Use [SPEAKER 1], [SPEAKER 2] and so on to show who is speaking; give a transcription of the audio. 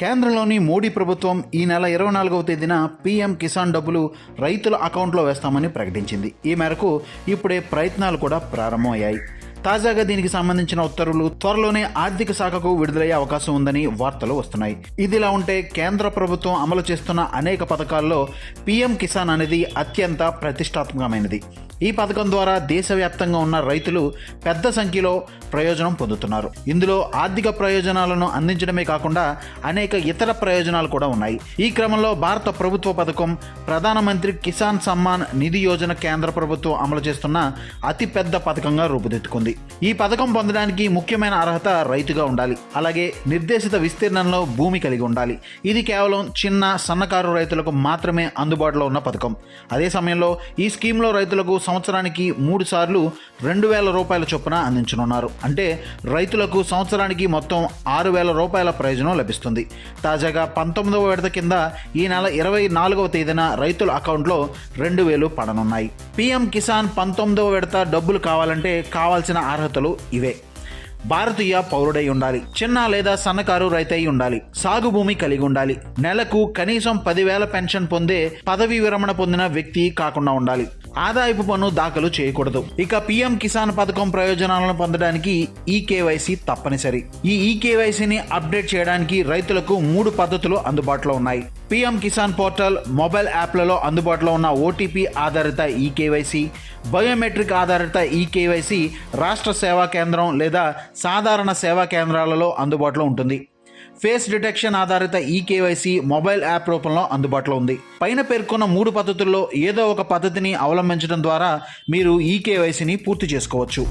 [SPEAKER 1] కేంద్రంలోని మోడీ ప్రభుత్వం ఈ నెల ఇరవై నాలుగవ తేదీన పీఎం కిసాన్ డబ్బులు రైతుల అకౌంట్లో వేస్తామని ప్రకటించింది. ఈ మేరకు ఇప్పుడే ప్రయత్నాలు కూడా ప్రారంభమయ్యాయి. తాజాగా దీనికి సంబంధించిన ఉత్తర్వులు త్వరలోనే ఆర్థిక శాఖకు విడుదలయ్యే అవకాశం ఉందని వార్తలు వస్తున్నాయి. ఇదిలా ఉంటే కేంద్ర ప్రభుత్వం అమలు చేస్తున్న అనేక పథకాల్లో పీఎం కిసాన్ అనేది అత్యంత ప్రతిష్టాత్మకమైనది. ఈ పథకం ద్వారా దేశవ్యాప్తంగా ఉన్న రైతులు పెద్ద సంఖ్యలో ప్రయోజనం పొందుతున్నారు. ఇందులో ఆర్థిక ప్రయోజనాలను అందించడమే కాకుండా అనేక ఇతర ప్రయోజనాలు కూడా ఉన్నాయి. ఈ క్రమంలో భారత ప్రభుత్వ పథకం ప్రధానమంత్రి కిసాన్ సమ్మాన్ నిధి యోజన కేంద్ర ప్రభుత్వం అమలు చేస్తున్న అతిపెద్ద పథకంగా రూపుదిద్దుకుంది. ఈ పథకం పొందడానికి ముఖ్యమైన అర్హత రైతుగా ఉండాలి. అలాగే నిర్దేశిత విస్తీర్ణంలో భూమి కలిగి ఉండాలి. ఇది కేవలం చిన్న సన్నకారు రైతులకు మాత్రమే అందుబాటులో ఉన్న పథకం. అదే సమయంలో ఈ స్కీమ్లో రైతులకు సంవత్సరానికి మూడు సార్లు రెండు వేల రూపాయల చొప్పున అందించనున్నారు. అంటే రైతులకు సంవత్సరానికి మొత్తం ఆరు వేల రూపాయల ప్రయోజనం లభిస్తుంది. తాజాగా పంతొమ్మిదవ విడత కింద ఈ నెల ఇరవై నాలుగవ తేదీన రైతుల అకౌంట్లో రెండు వేలు పడనున్నాయి. పీఎం కిసాన్ పంతొమ్మిదవ విడత డబ్బులు కావాలంటే కావాల్సిన అర్హతలు ఇవే. భారతీయ పౌరుడై ఉండాలి. చిన్న లేదా సన్నకారు రైతై ఉండాలి. సాగు భూమి కలిగి ఉండాలి. నెలకు కనీసం పదివేల పెన్షన్ పొందే పదవీ విరమణ పొందిన వ్యక్తి కాకుండా ఉండాలి. ఆదాయపు పన్ను దాఖలు చేయకూడదు. ఇక పిఎం కిసాన్ పథకం ప్రయోజనాలను పొందడానికి ఈ కేవైసీ తప్పనిసరి. ఈ ఈ కేవైసీని అప్డేట్ చేయడానికి రైతులకు మూడు పద్ధతులు అందుబాటులో ఉన్నాయి. పిఎం కిసాన్ పోర్టల్ మొబైల్ యాప్లలో అందుబాటులో ఉన్న ఓటీపీ ఆధారిత ఈ కేవైసీ బయోమెట్రిక్ ఆధారిత ఈ కేవైసీ రాష్ట్ర సేవా కేంద్రం లేదా సాధారణ సేవా కేంద్రాలలో అందుబాటులో ఉంటుంది. ఫేస్ డిటెక్షన్ ఆధారిత ఈ కేవైసీ మొబైల్ యాప్ రూపంలో అందుబాటులో ఉంది. పైన పేర్కొన్న మూడు పద్ధతుల్లో ఏదో ఒక పద్ధతిని అవలంబించడం ద్వారా మీరు ఈ కేవైసీని పూర్తి చేసుకోవచ్చు.